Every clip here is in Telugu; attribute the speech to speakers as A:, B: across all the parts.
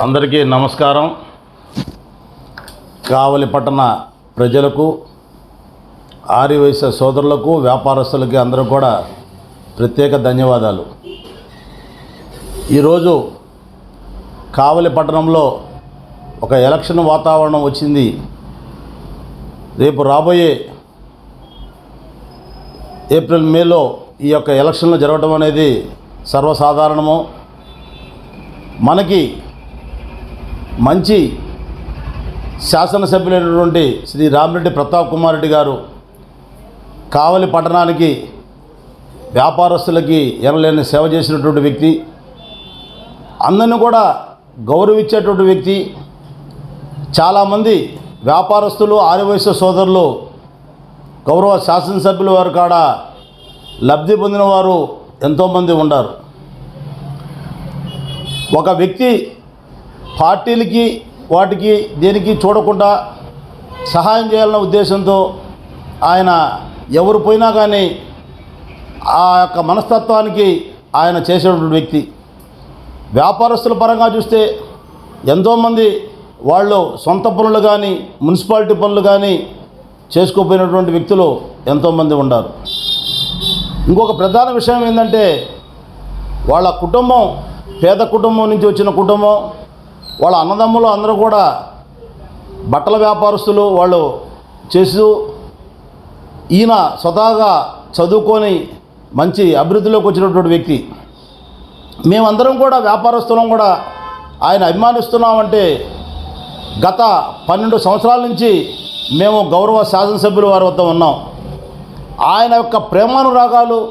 A: అందరికీ నమస్కారం. కావలి పట్టణ ప్రజలకు ఆర్యవైశ్య సోదరులకు వ్యాపారస్తులకి అందరూ కూడా ప్రత్యేక ధన్యవాదాలు. ఈరోజు కావలి పట్టణంలో ఒక ఎలక్షన్ వాతావరణం వచ్చింది. రేపు రాబోయే ఏప్రిల్ మేలో ఈ యొక్క ఎలక్షన్లు జరగడం అనేది సర్వసాధారణము. మనకి మంచి శాసనసభ్యులైనటువంటి శ్రీ రామిరెడ్డి ప్రతాప్ కుమార్ రెడ్డి గారు కావలి పట్టణానికి వ్యాపారస్తులకి ఎనలేని సేవ చేసినటువంటి వ్యక్తి అందరిని కూడా గౌరవించేటువంటి వ్యక్తి చాలామంది వ్యాపారస్తులు ఆదివాసీ సోదరులు గౌరవ శాసనసభ్యుల వారి కాడ లబ్ధి పొందిన వారు ఎంతోమంది ఉన్నారు. ఒక వ్యక్తి పార్టీలకి వాటికి దేనికి చూడకుండా సహాయం చేయాలన్న ఉద్దేశంతో ఆయన ఎవరు పోయినా కానీ ఆ యొక్క మనస్తత్వానికి ఆయన చేసేటువంటి వ్యక్తి. వ్యాపారస్తుల పరంగా చూస్తే ఎంతోమంది వాళ్ళు సొంత పనులు కానీ మున్సిపాలిటీ పనులు కానీ చేసుకోపోయినటువంటి వ్యక్తులు ఎంతోమంది ఉన్నారు. ఇంకొక ప్రధాన విషయం ఏంటంటే వాళ్ళ కుటుంబం పేద కుటుంబం నుంచి వచ్చిన కుటుంబం వాళ్ళ అన్నదమ్ములు అందరూ కూడా బట్టల వ్యాపారస్తులు వాళ్ళు చేస్తూ ఈయన స్వతహాగా చదువుకొని మంచి అభివృద్ధిలోకి వచ్చినటువంటి వ్యక్తి. మేమందరం కూడా వ్యాపారస్తులం కూడా ఆయన అభిమానిస్తున్నామంటే గత పన్నెండు సంవత్సరాల నుంచి మేము గౌరవ శాసనసభ్యుల వారి వద్ద ఉన్నాం. ఆయన యొక్క ప్రేమానురాగాలు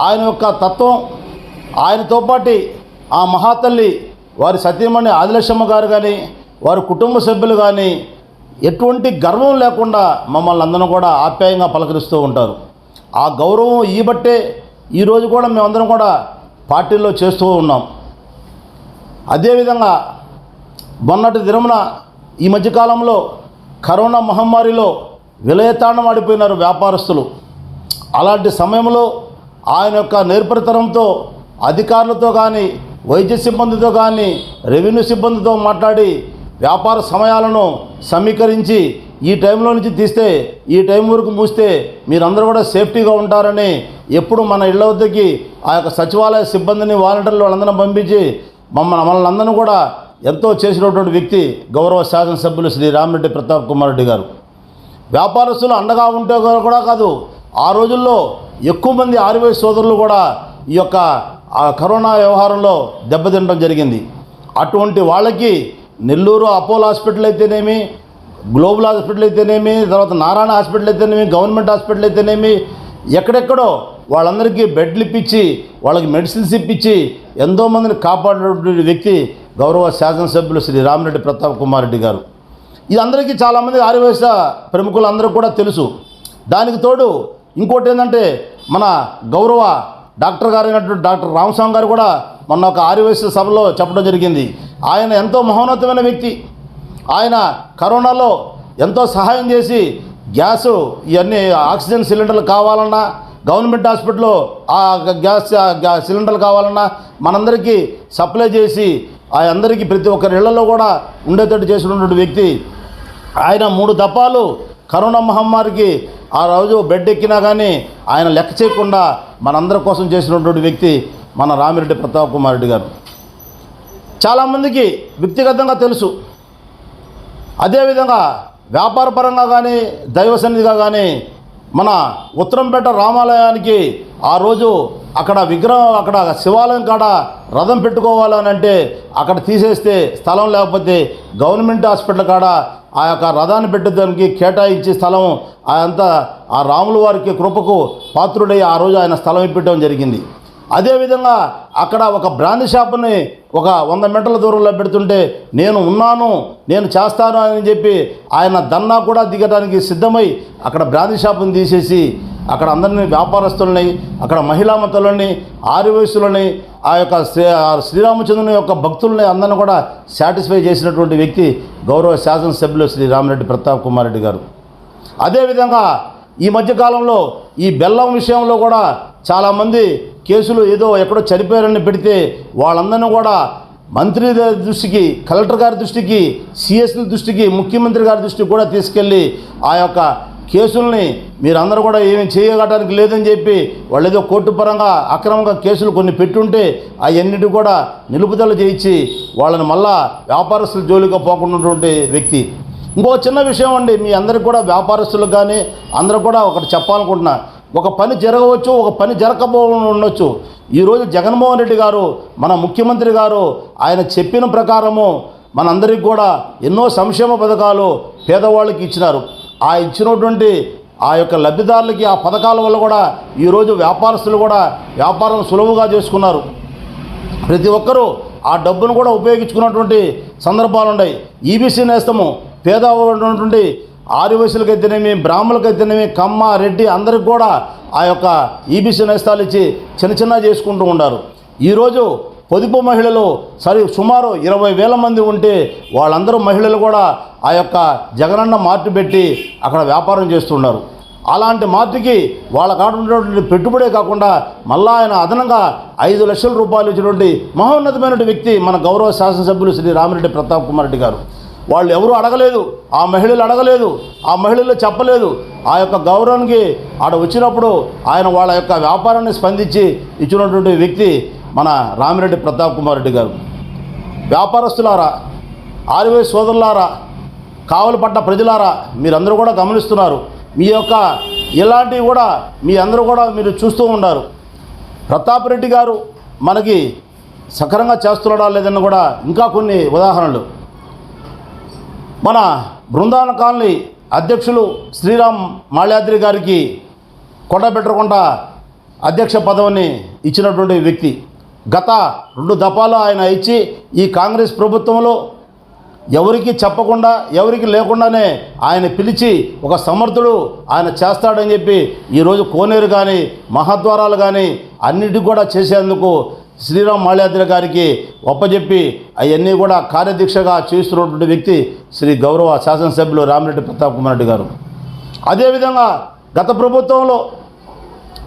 A: ఆయన యొక్క తత్వం ఆయనతో పాటి ఆ మహాతల్లి వారి సత్యమణి ఆదిలక్ష్మ గారు కానీ వారి కుటుంబ సభ్యులు కానీ ఎటువంటి గర్వం లేకుండా మమ్మల్ని అందరం కూడా ఆప్యాయంగా పలకరిస్తూ ఉంటారు. ఆ గౌరవం ఈ బట్టే ఈరోజు కూడా మేమందరం కూడా పార్టీల్లో చేస్తూ ఉన్నాం. అదేవిధంగా మొన్నటి దినమున ఈ మధ్యకాలంలో కరోనా మహమ్మారిలో విలయతాండం ఆడిపోయినారు వ్యాపారస్తులు. అలాంటి సమయంలో ఆయన యొక్క నేర్పరితనంతో అధికారులతో కానీ వైద్య సిబ్బందితో కానీ రెవెన్యూ సిబ్బందితో మాట్లాడి వ్యాపార సమయాలను సమీకరించి ఈ టైంలో నుంచి తీస్తే ఈ టైం వరకు మూస్తే మీరందరూ కూడా సేఫ్టీగా ఉంటారని ఎప్పుడు మన ఇళ్ళ వద్దకి ఆ యొక్క సచివాలయ సిబ్బందిని వాలంటీర్లు వాళ్ళందరినీ పంపించి మమ్మల్ని మనల్ని అందరినీ కూడా ఎంతో చేసినటువంటి వ్యక్తి గౌరవ శాసనసభ్యులు శ్రీ రామిరెడ్డి ప్రతాప్ కుమార్ రెడ్డి గారు. వ్యాపారస్తులు అండగా ఉంటే కూడా కాదు ఆ రోజుల్లో ఎక్కువ మంది ఆర్వై సోదరులు కూడా ఈ యొక్క ఆ కరోనా వ్యవహారంలో దెబ్బతినడం జరిగింది. అటువంటి వాళ్ళకి నెల్లూరు అపోలో హాస్పిటల్ అయితేనేమి గ్లోబల్ హాస్పిటల్ అయితేనేమి తర్వాత నారాయణ హాస్పిటల్ అయితేనేమి గవర్నమెంట్ హాస్పిటల్ అయితేనేమి ఎక్కడెక్కడో వాళ్ళందరికీ బెడ్లు ఇప్పించి వాళ్ళకి మెడిసిన్స్ ఇప్పించి ఎంతోమందిని కాపాడినటువంటి వ్యక్తి గౌరవ శాసనసభ్యులు శ్రీ రామిరెడ్డి ప్రతాప్ కుమార్ రెడ్డి గారు. ఇది అందరికీ చాలామంది ఆర్యవేశ ప్రముఖులందరూ కూడా తెలుసు. దానికి తోడు ఇంకోటి ఏంటంటే మన గౌరవ డాక్టర్ గారు అయినటువంటి డాక్టర్ రామస్వామి గారు కూడా మొన్న ఒక ఆర్యవైశ్య సభలో చెప్పడం జరిగింది. ఆయన ఎంతో మహోన్నతమైన వ్యక్తి. ఆయన కరోనాలో ఎంతో సహాయం చేసి గ్యాసు ఇవన్నీ ఆక్సిజన్ సిలిండర్లు కావాలన్నా గవర్నమెంట్ హాస్పిటల్లో ఆ గ్యాస్ ఆ గ్యాస్ సిలిండర్లు కావాలన్నా మనందరికీ సప్లై చేసి ఆ అందరికీ ప్రతి ఒక్కరి ఇళ్ళలో కూడా ఉండేటట్టు చేసినటువంటి వ్యక్తి. ఆయన మూడు దఫాలు కరోనా మహమ్మారికి ఆ రోజు బెడ్ ఎక్కినా కానీ ఆయన లెక్క చేయకుండా మనందరి కోసం చేసినటువంటి వ్యక్తి మన రామిరెడ్డి ప్రతాప్ కుమార్ రెడ్డి గారు. చాలామందికి వ్యక్తిగతంగా తెలుసు. అదేవిధంగా వ్యాపార పరంగా కానీ దైవ సన్నిధిగా కానీ మన ఉత్తరంపేట రామాలయానికి ఆ రోజు అక్కడ విగ్రహం అక్కడ శివాలయం కాడ రథం పెట్టుకోవాలని అంటే అక్కడ తీసేస్తే స్థలం లేకపోతే గవర్నమెంట్ హాస్పిటల్ కాడ ఆ యొక్క రథాన్ని పెట్టడానికి కేటాయించి స్థలం అంతా ఆ రాముల వారికి కృపకు పాత్రుడై ఆ రోజు ఆయన స్థలం ఇప్పించడం జరిగింది. అదేవిధంగా అక్కడ ఒక బ్రాండ్ షాప్ని ఒక వంద మీటర్ల దూరంలో పెడుతుంటే నేను ఉన్నాను నేను చేస్తాను అని చెప్పి ఆయన దన్నా కూడా దిగడానికి సిద్ధమై అక్కడ బ్రాండ్ షాపుని తీసేసి అక్కడ అందరినీ వ్యాపారస్తులని అక్కడ మహిళా మహిళామతులని ఆర్యవయసులని ఆ యొక్క శ్రీ ఆ శ్రీరామచంద్రుని యొక్క భక్తుల్ని అందరిని కూడా సాటిస్ఫై చేసినటువంటి వ్యక్తి గౌరవ శాసనసభ్యులు శ్రీ రామిరెడ్డి ప్రతాప్ కుమార్ రెడ్డి గారు. అదేవిధంగా ఈ మధ్యకాలంలో ఈ బెల్లం విషయంలో కూడా చాలామంది కేసులు ఏదో ఎక్కడో చనిపోయారని పెడితే వాళ్ళందరినీ కూడా మంత్రి దృష్టికి కలెక్టర్ గారి దృష్టికి సిఎస్ల దృష్టికి ముఖ్యమంత్రి గారి దృష్టికి కూడా తీసుకెళ్ళి ఆ యొక్క కేసుల్ని మీరందరూ కూడా ఏమీ చేయగటానికి లేదని చెప్పి వాళ్ళు ఏదో కోర్టు పరంగా అక్రమంగా కేసులు కొన్ని పెట్టుంటే అవన్నిటి కూడా నిలుపుదల చేయించి వాళ్ళని మళ్ళా వ్యాపారస్తుల జోలిగా పోకుండా వ్యక్తి. ఇంకో చిన్న విషయం అండి మీ అందరికి కూడా వ్యాపారస్తులకు కానీ అందరూ కూడా ఒకటి చెప్పాలనుకుంటున్నా. ఒక పని జరగవచ్చు ఒక పని జరగకపోవడం ఉండొచ్చు. ఈరోజు జగన్మోహన్ రెడ్డి గారు మన ముఖ్యమంత్రి గారు ఆయన చెప్పిన ప్రకారము మనందరికి కూడా ఎన్నో సంక్షేమ పథకాలు పేదవాళ్ళకి ఇచ్చినారు. ఆ ఇచ్చినటువంటి ఆ యొక్క లబ్ధిదారులకి ఆ పథకాల వల్ల కూడా ఈరోజు వ్యాపారస్తులు కూడా వ్యాపారం సులువుగా చేసుకున్నారు. ప్రతి ఒక్కరూ ఆ డబ్బును కూడా ఉపయోగించుకున్నటువంటి సందర్భాలు ఉన్నాయి ఈబీసీ నేస్తము పేద ఉన్నటువంటి ఆదివాసులకు అయితేనేమి బ్రాహ్మణులకు అయితేనేమి కమ్మ రెడ్డి అందరికి కూడా ఆ యొక్క ఈబీసీ నేస్తాలు ఇచ్చి చిన్న చిన్న చేసుకుంటూ ఉండారు. ఈరోజు పొదుపు మహిళలు సరి సుమారు ఇరవై వేల మంది ఉంటే వాళ్ళందరూ మహిళలు కూడా ఆ యొక్క జగనన్న మార్టు పెట్టి అక్కడ వ్యాపారం చేస్తున్నారు అలాంటి మార్పుకి వాళ్ళ కాడున్నటువంటి పెట్టుబడే కాకుండా మళ్ళా ఆయన అదనంగా ఐదు లక్షల రూపాయలు ఇచ్చినటువంటి మహోన్నతమైనటువంటి వ్యక్తి మన గౌరవ శాసనసభ్యులు శ్రీ రామిరెడ్డి ప్రతాప్ కుమార్ రెడ్డి గారు. వాళ్ళు ఎవరు అడగలేదు ఆ మహిళలు అడగలేదు ఆ మహిళలు చెప్పలేదు. ఆ యొక్క గౌరవానికి ఆడ వచ్చినప్పుడు ఆయన వాళ్ళ యొక్క వ్యాపారాన్ని స్పందించి ఇచ్చినటువంటి వ్యక్తి మన రామిరెడ్డి ప్రతాప్ కుమార్ రెడ్డి గారు. వ్యాపారస్తులారా ఆరువే సోదరులారా కావలి పడ్డ ప్రజలారా మీరందరూ కూడా గమనిస్తున్నారు. మీ యొక్క ఇలాంటివి కూడా మీ అందరూ కూడా మీరు చూస్తూ ఉన్నారు. ప్రతాప్ రెడ్డి గారు మనకి సక్రంగా చేస్తున్నాడా లేదని కూడా ఇంకా కొన్ని ఉదాహరణలు. మన బృందావన కాలనీ అధ్యక్షులు శ్రీరామ్ మాళ్యాద్రి గారికి కొండబెట్టకుంట అధ్యక్ష పదవిని ఇచ్చినటువంటి వ్యక్తి. గత రెండు దఫాలు ఆయన ఇచ్చి ఈ కాంగ్రెస్ ప్రభుత్వంలో ఎవరికి చెప్పకుండా ఎవరికి లేకుండానే ఆయన పిలిచి ఒక సమర్థుడు ఆయన చేస్తాడని చెప్పి ఈరోజు కోనేరు కానీ మహాద్వారాలు కానీ అన్నిటికి కూడా చేసేందుకు శ్రీరామ్ మాల్యాద్రి గారికి ఒప్పజెప్పి అవన్నీ కూడా కార్యదీక్షగా చేస్తున్నటువంటి వ్యక్తి శ్రీ గౌరవ శాసనసభ్యులు రామిరెడ్డి ప్రతాప్ కుమార్ రెడ్డి గారు. అదేవిధంగా గత ప్రభుత్వంలో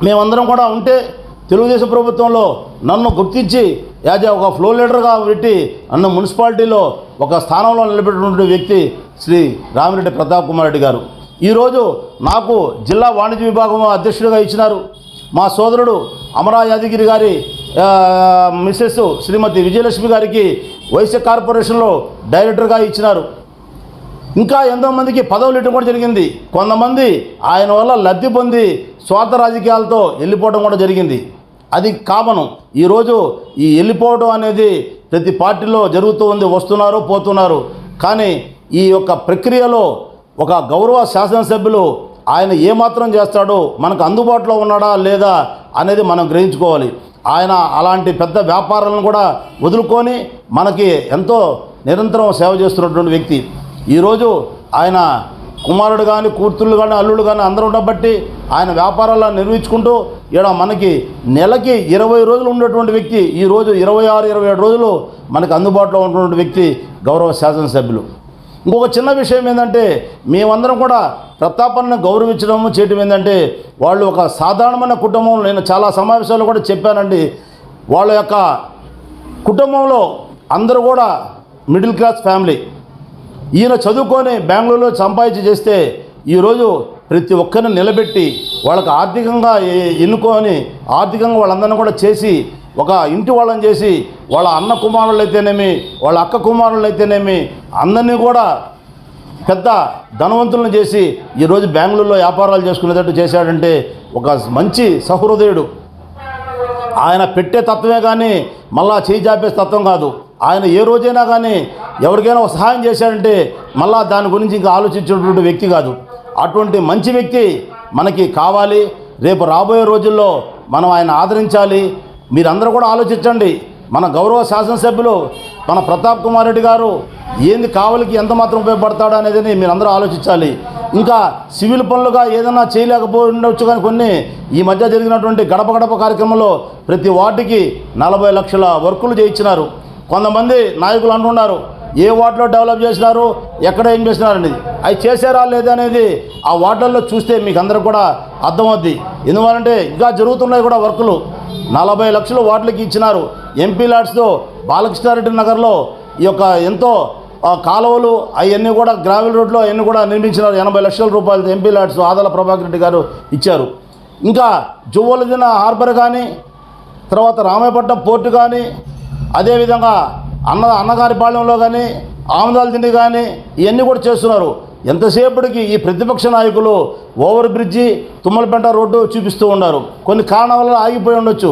A: మేమందరం కూడా ఉంటే తెలుగుదేశం ప్రభుత్వంలో నన్ను గుర్తించి యాజ్ ఒక ఫ్లో లీడర్గా పెట్టి నన్ను మున్సిపాలిటీలో ఒక స్థానంలో నిలబెట్టినటువంటి వ్యక్తి శ్రీ రామిరెడ్డి ప్రతాప్ కుమార్ రెడ్డి గారు. ఈరోజు నాకు జిల్లా వాణిజ్య విభాగం అధ్యక్షుడిగా ఇచ్చినారు. మా సోదరుడు అమరా యాదగిరి గారి మిస్సెస్ శ్రీమతి విజయలక్ష్మి గారికి వైశ్య కార్పొరేషన్లో డైరెక్టర్గా ఇచ్చినారు. ఇంకా ఎంతోమందికి పదవులు ఇవ్వడం కూడా జరిగింది. కొంతమంది ఆయన వల్ల లబ్ధి పొంది స్వార్థ రాజకీయాలతో వెళ్ళిపోవడం కూడా జరిగింది. అది కామను. ఈరోజు ఈ వెళ్ళిపోవడం అనేది ప్రతి పార్టీలో జరుగుతూ ఉంది వస్తున్నారు పోతున్నారు. కానీ ఈ యొక్క ప్రక్రియలో ఒక గౌరవ శాసనసభ్యులు ఆయన ఏమాత్రం చేస్తాడో మనకు అందుబాటులో ఉన్నాడా లేదా అనేది మనం గ్రహించుకోవాలి. ఆయన అలాంటి పెద్ద వ్యాపారాలను కూడా వదులుకొని మనకి ఎంతో నిరంతరం సేవ చేస్తున్నటువంటి వ్యక్తి. ఈరోజు ఆయన కుమారుడు కానీ కూతుళ్ళు కానీ అల్లుడు కానీ అందరూ ఉండబట్టి ఆయన వ్యాపారాలను నిర్వహించుకుంటూ ఇక్కడ మనకి నెలకి ఇరవై రోజులు ఉన్నటువంటి వ్యక్తి. ఈరోజు ఇరవై ఆరు ఇరవై ఏడు రోజులు మనకు అందుబాటులో ఉన్నటువంటి వ్యక్తి గౌరవ శాసనసభ్యులు. ఇంకొక చిన్న విషయం ఏంటంటే మేమందరం కూడా ప్రతాపాన్ని గౌరవించడం చేయటం ఏంటంటే వాళ్ళు ఒక సాధారణమైన కుటుంబం నేను చాలా సమావేశాలు కూడా చెప్పానండి. వాళ్ళ యొక్క కుటుంబంలో అందరూ కూడా మిడిల్ క్లాస్ ఫ్యామిలీ. ఈయన చదువుకొని బెంగళూరులో సంపాదించి చేస్తే ఈరోజు ప్రతి ఒక్కరిని నిలబెట్టి వాళ్ళకి ఆర్థికంగా ఎన్నుకొని ఆర్థికంగా వాళ్ళందరినీ కూడా చేసి ఒక ఇంటి వాళ్ళని చేసి వాళ్ళ అన్న కుమారులు అయితేనేమి వాళ్ళ అక్క కుమారులు అయితేనేమి అందరినీ కూడా పెద్ద ధనవంతులను చేసి ఈరోజు బెంగళూరులో వ్యాపారాలు చేసుకునేటట్టు చేశాడంటే ఒక మంచి సహృదయుడు. ఆయన పెట్టే తత్వమే కానీ మళ్ళా చేయి చాపేసే తత్వం కాదు. ఆయన ఏ రోజైనా కానీ ఎవరికైనా ఒక సహాయం చేశాడంటే మళ్ళా దాని గురించి ఇంకా ఆలోచించేటువంటి వ్యక్తి కాదు. అటువంటి మంచి వ్యక్తి మనకి కావాలి. రేపు రాబోయే రోజుల్లో మనం ఆయన ఆదరించాలి. మీరందరూ కూడా ఆలోచించండి. మన గౌరవ శాసనసభ్యులు మన ప్రతాప్ కుమార్ రెడ్డి గారు ఏంది కావలికి ఎంత మాత్రం ఉపయోగపడతాడు అనేది మీరందరూ ఆలోచించాలి. ఇంకా సివిల్ పనులుగా ఏదైనా చేయలేకపోయి ఉండొచ్చు కానీ కొన్ని ఈ మధ్య జరిగినటువంటి గడప గడప కార్యక్రమంలో ప్రతి వార్డుకి నలభై లక్షల వర్కులు చేయించినారు. కొంతమంది నాయకులు అంటున్నారు ఏ వార్డులో డెవలప్ చేసినారు ఎక్కడ ఏం చేసినారనేది అవి చేశారా లేదా అనేది ఆ వార్డుల్లో చూస్తే మీకు అందరికి కూడా అర్థమవుద్ది. ఎందువలంటే ఇంకా జరుగుతున్నాయి కూడా వర్కులు. నలభై లక్షలు వాటికి ఇచ్చినారు. ఎంపీ ల్యాడ్స్తో బాలకృష్ణారెడ్డి నగర్లో ఈ యొక్క ఎంతో కాలువలు అవన్నీ కూడా గ్రావెల్ రోడ్లో అవన్నీ కూడా నిర్మించినారు. ఎనభై లక్షల రూపాయలతో ఎంపీ ల్యాడ్స్ ఆదల ప్రభాకర్ రెడ్డి గారు ఇచ్చారు. ఇంకా జువ్వలదిన హార్బర్ కానీ తర్వాత రామాయపట్నం పోర్టు కానీ అదేవిధంగా అన్న అన్నగారిపాలెంలో కానీ ఆముదాలు తిండి కానీ ఇవన్నీ కూడా చేస్తున్నారు. ఎంతసేపటికి ఈ ప్రతిపక్ష నాయకులు ఓవర్ బ్రిడ్జి తుమ్మలపేట రోడ్డు చూపిస్తూ ఉన్నారు. కొన్ని కారణాల వల్ల ఆగిపోయి ఉండొచ్చు.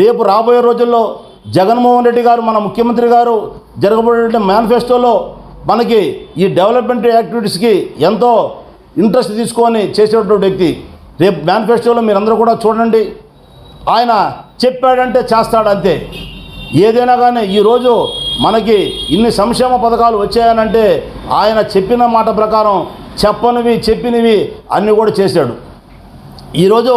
A: రేపు రాబోయే రోజుల్లో జగన్మోహన్ రెడ్డి గారు మన ముఖ్యమంత్రి గారు జరగబోయే మేనిఫెస్టోలో మనకి ఈ డెవలప్మెంట్ యాక్టివిటీస్కి ఎంతో ఇంట్రెస్ట్ తీసుకొని చేసేటువంటి వ్యక్తి. రేపు మేనిఫెస్టోలో మీరందరూ కూడా చూడండి. ఆయన చెప్పాడంటే చేస్తాడు అంతే ఏదైనా కానీ ఈరోజు మనకి ఇన్ని సంక్షేమ పథకాలు వచ్చాయనంటే ఆయన చెప్పిన మాట ప్రకారం చెప్పనివి చెప్పినవి అన్నీ కూడా చేశాడు. ఈరోజు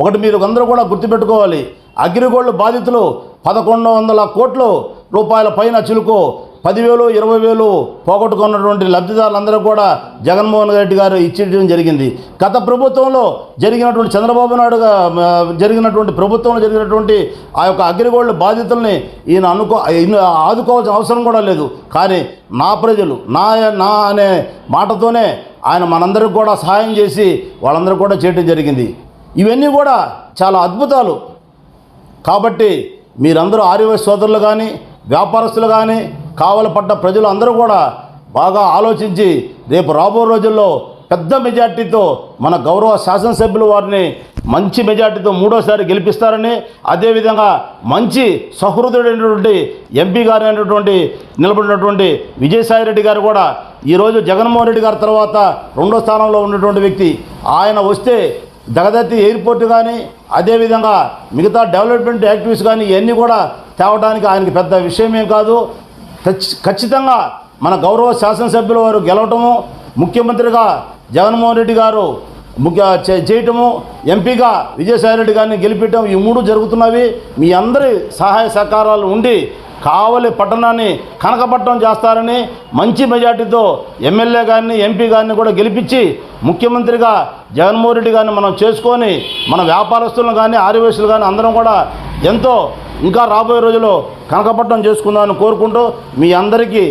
A: ఒకటి మీరు అందరూ కూడా గుర్తుపెట్టుకోవాలి. అగ్రిగోల్డ్ బాధితులు పదకొండు వందల కోట్లు రూపాయల పైన చిలుకు పదివేలు ఇరవై వేలు పోగొట్టుకున్నటువంటి లబ్ధిదారులందరూ కూడా జగన్మోహన్ రెడ్డి గారు ఇచ్చేయడం జరిగింది. గత ప్రభుత్వంలో జరిగినటువంటి చంద్రబాబు నాయుడు జరిగినటువంటి ప్రభుత్వంలో జరిగినటువంటి ఆ యొక్క అగ్రిగోల్డ్ బాధితుల్ని ఈయన అనుకో ఆదుకోవాల్సిన అవసరం కూడా లేదు. కానీ నా ప్రజలు నా నా అనే మాటతోనే ఆయన మనందరికి కూడా సహాయం చేసి వాళ్ళందరూ కూడా చేయడం జరిగింది. ఇవన్నీ కూడా చాలా అద్భుతాలు. కాబట్టి మీరందరూ ఆర్యవ సోదరులు కానీ వ్యాపారస్తులు కానీ కావలపడ్డ ప్రజలు అందరూ కూడా బాగా ఆలోచించి రేపు రాబో రోజుల్లో పెద్ద మెజార్టీతో మన గౌరవ శాసనసభ్యులు వారిని మంచి మెజార్టీతో మూడోసారి గెలిపిస్తారని అదేవిధంగా మంచి సహృదయుడైనటువంటి ఎంపీ గారు అయినటువంటి నిలబడినటువంటి విజయసాయి రెడ్డి గారు కూడా ఈరోజు జగన్మోహన్ రెడ్డి గారి తర్వాత రెండో స్థానంలో ఉన్నటువంటి వ్యక్తి. ఆయన వస్తే జగదత్తి ఎయిర్పోర్ట్ కానీ అదేవిధంగా మిగతా డెవలప్మెంట్ యాక్టివిటీస్ కానీ ఇవన్నీ కూడా తేవడానికి ఆయనకి పెద్ద విషయం ఏం కాదు. ఖచ్చితంగా మన గౌరవ శాసనసభ్యుల వారు గెలవటము ముఖ్యమంత్రిగా జగన్మోహన్ రెడ్డి గారు ముఖ్య చేయటము ఎంపీగా విజయసాయి రెడ్డి గారిని గెలిపించడం ఈ మూడు జరుగుతున్నవి. మీ అందరి సహాయ సహకారాలు ఉండి కావలి పట్టణాన్ని కనకపట్టం చేస్తారని మంచి మెజార్టీతో ఎమ్మెల్యే గారిని ఎంపీ గారిని కూడా గెలిపించి ముఖ్యమంత్రిగా జగన్మోహన్ రెడ్డి గారిని మనం చేసుకొని మన వ్యాపారస్తులను కానీ ఆర్యవేశులు కానీ అందరం కూడా ఎంతో ఇంకా రాబోయే రోజుల్లో కనకపట్టం చేసుకుందామని కోరుకుంటూ మీ అందరికీ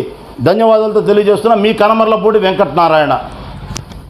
A: ధన్యవాదాలతో తెలియజేస్తున్నా. మీ కనమర్లపూడి వెంకటనారాయణ.